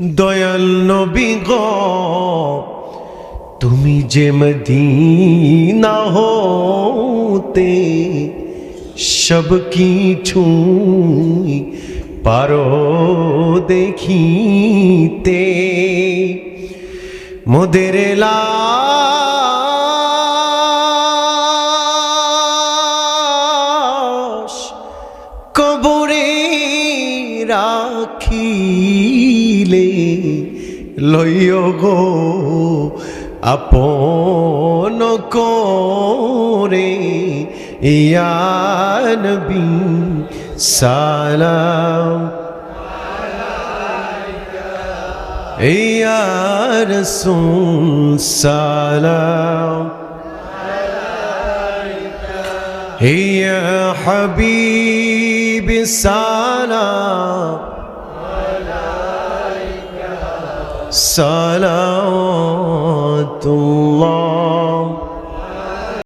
দয়াল নবী গো তুমি যে মদিনা হতে সব কিছুই পারো দেখিতে। মোদের কবরে রাখিলে লইয় গো আপন করে ইয়ানবি সালাম। ইয়া রসুল সালাম। يا حبيبي سلام صلوات الله